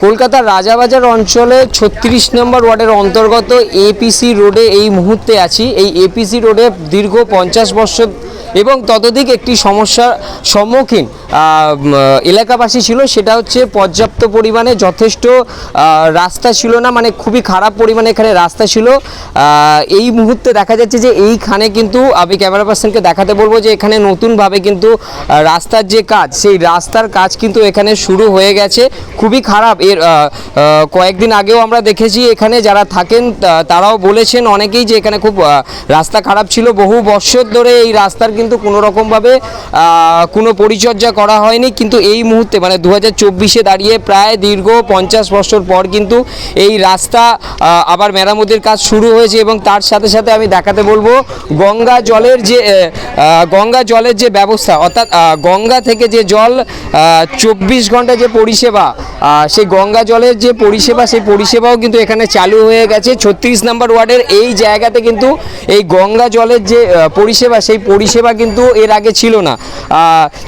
কলকাতার রাজাবাজার অঞ্চলে ছত্রিশ নম্বর ওয়ার্ডের অন্তর্গত এপিসি রোডে এই মুহূর্তে আছি। এই এপিসি রোডে দীর্ঘ পঞ্চাশ বছর এবং ততোধিক একটি সমস্যার সম্মুখীন এলাকাবাসী ছিল, সেটা হচ্ছে পর্যাপ্ত পরিমাণে যথেষ্ট রাস্তা ছিল না মানে খুবই খারাপ পরিমাণে এখানে রাস্তা ছিল। এই মুহূর্তে দেখা যাচ্ছে যে এইখানে কিন্তু আমি ক্যামেরা পার্সনকে দেখাতে বলব যে এখানে নতুনভাবে কিন্তু রাস্তার যে কাজ, সেই রাস্তার কাজ কিন্তু এখানে শুরু হয়ে গেছে। খুবই খারাপ। এর কয়েকদিন আগেও আমরা দেখেছি এখানে যারা থাকেন তারাও বলেছেন অনেকেই যে এখানে খুব রাস্তা খারাপ ছিল। বহু বছর ধরে এই রাস্তার কিন্তু কোনো রকমভাবে কোনো পরিচর্যা করা হয়নি। কিন্তু এই মুহূর্তে মানে দু হাজার দাঁড়িয়ে প্রায় দীর্ঘ পঞ্চাশ বছর পর কিন্তু এই রাস্তা আবার মেরামতির কাজ শুরু হয়েছে এবং তার সাথে সাথে আমি দেখাতে বলব গঙ্গা জলের যে গঙ্গা জলের যে ব্যবস্থা, অর্থাৎ গঙ্গা থেকে যে জল চব্বিশ ঘণ্টা যে পরিষেবা সেই গঙ্গা জলের যে পরিষেবা, সেই পরিষেবাও কিন্তু এখানে চালু হয়ে গেছে। ছত্রিশ নম্বর ওয়ার্ডের এই জায়গাতে কিন্তু এই গঙ্গা জলের যে পরিষেবা, সেই পরিষেবা কিন্তু এর আগে ছিল না।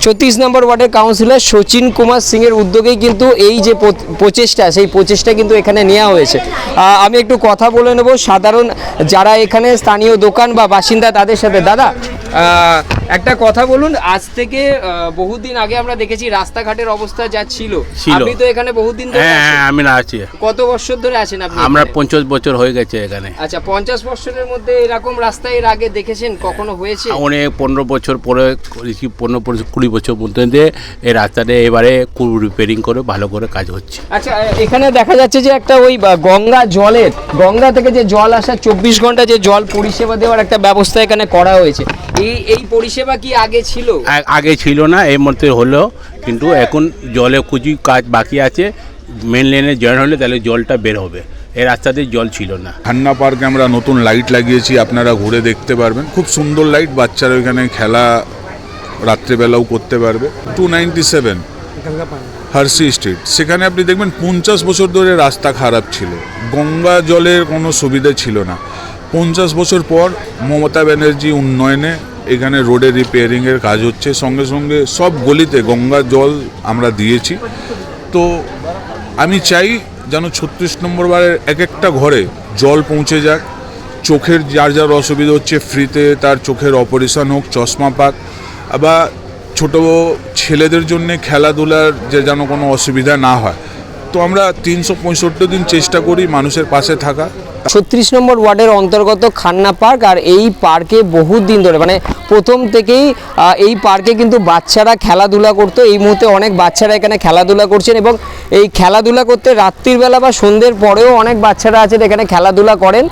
ছত্রিশ নম্বর ওয়ার্ডের কাউন্সিলর সচিন কুমার সিংয়ের উদ্যোগেই কিন্তু এই যে প্রচেষ্টা সেই প্রচেষ্টা কিন্তু এখানে নেওয়া হয়েছে। আমি একটু কথা বলে নেব। সাধারণ যারা এখানে স্থানীয় দোকান বা বাসিন্দা তাদের সাথে। দাদা? একটা কথা বলুন আজ থেকে বহুদিন আগে আমরা দেখেছি রাস্তাঘাটের অবস্থা যা ছিল। আপনি তো এখানে বহুদিন ধরে হ্যাঁ আছেন। হ্যাঁ আমি না আছি। কত বছর ধরে আছেন আপনি আমরা এখানে? পঞ্চাশ বছর হয়ে গেছে এখানে। আচ্ছা পঞ্চাশ বছরের মধ্যে এরকম রাস্তা এর আগে দেখেছেন? কখনো হয়েছে? অনেক পনেরো বছর পরে করেছি পনেরো পনেরো কুড়ি বছর মধ্যে দিয়ে এই রাস্তাটা এবারে রিপেয়ারিং করে ভালো করে কাজ হচ্ছে। আচ্ছা এখানে দেখা যাচ্ছে যে একটা ওই গঙ্গা জলের গঙ্গা থেকে যে জল আসা চব্বিশ ঘণ্টা যে জল পরিষেবা দেওয়ার একটা ব্যবস্থা এখানে করা হয়েছে। এই এই পরিষেবা কি আগে ছিল? আগে ছিল না এর মধ্যে হলো কিন্তু এখন জলে কুচি কাজ বাকি আছে মেন লেনে জয়েন হলে তাহলে জলটা বের হবে। এই রাস্তাতে জল ছিল না। খান্না পার্কে আমরা নতুন লাইট লাগিয়েছি, আপনারা ঘুরে দেখতে পারবেন। খুব সুন্দর লাইট, বাচ্চারা ওইখানে খেলা রাত্রেবেলাও করতে পারবে। টু নাইনটি সেভেন হার্সি স্ট্রিট সেখানে আপনি দেখবেন পঞ্চাশ বছর ধরে রাস্তা খারাপ ছিল। গঙ্গা জলের কোনো সুবিধা ছিল না। পঞ্চাশ বছর পর মমতা ব্যানার্জি উন্নয়নে এখানে রোডের রিপেয়ারিংয়ের কাজ হচ্ছে। সঙ্গে সঙ্গে সব গলিতে গঙ্গা জল আমরা দিয়েছি। তো আমি চাই যেন ছত্রিশ নম্বর বারের এক একটা ঘরে জল পৌঁছে যাক। চোখের যার যার অসুবিধা হচ্ছে ফ্রিতে তার চোখের অপারেশন হোক, চশমা পাক। আবার ছোট ছেলেদের জন্য খেলাধুলার যে যেন কোনো অসুবিধা না হয়। তো আমরা তিনশো পঁয়ষট্টি দিন চেষ্টা করি মানুষের পাশে থাকা। ছত্রিশ নম্বর ওয়ার্ডের অন্তর্গত খান্না পার্ক আর এই পার্কে বহুত দিন ধরে মানে প্রথম থেকেই এই পার্কে কিন্তু বাচ্চারা খেলাধুলা করতো। এই মুহূর্তে অনেক বাচ্চারা এখানে খেলাধুলা করছেন এবং এই খেলাধুলা করতে রাত্রিবেলা বা সন্ধ্যের পরেও অনেক বাচ্চারা আছেন, এখানে খেলাধুলা করেন।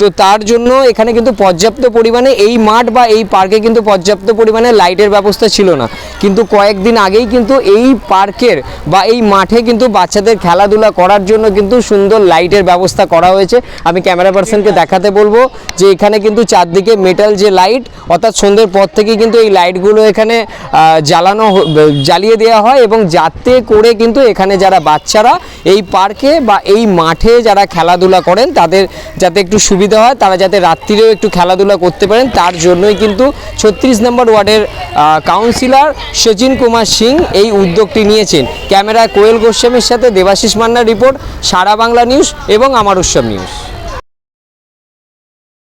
তো তার জন্য এখানে কিন্তু পর্যাপ্ত পরিমাণে এই মাঠ বা এই পার্কে কিন্তু পর্যাপ্ত পরিমাণে লাইটের ব্যবস্থা ছিল না। কিন্তু কয়েকদিন আগেই কিন্তু এই পার্কের বা এই মাঠে কিন্তু বাচ্চাদের খেলাধুলা করার জন্য কিন্তু সুন্দর লাইটের ব্যবস্থা করা হয়েছে। আমি ক্যামেরা পার্সনকে দেখাতে বলব যে এখানে কিন্তু চারদিকে মেটাল যে লাইট অর্থাৎ সন্ধ্যের পর থেকে কিন্তু এই লাইটগুলো এখানে জ্বালানো জ্বালিয়ে দেওয়া হয় এবং যাতে করে কিন্তু এখানে যারা বাচ্চারা এই পার্কে বা এই মাঠে যারা খেলাধুলা করেন তাদের যাতে একটু সুবিধা হয়, তারা যাতে রাত্রিরেও একটু খেলাধুলা করতে পারেন, তার জন্যই কিন্তু ছত্রিশ নম্বর ওয়ার্ডের কাউন্সিলর সচিন কুমার সিং এই উদ্যোগটি নিয়েছেন। ক্যামেরা কোয়েল গোস্বামীর সাথে দেবাশিস মান্নার রিপোর্ট, সারা বাংলা নিউজ এবং আমার উৎসব নিউজ।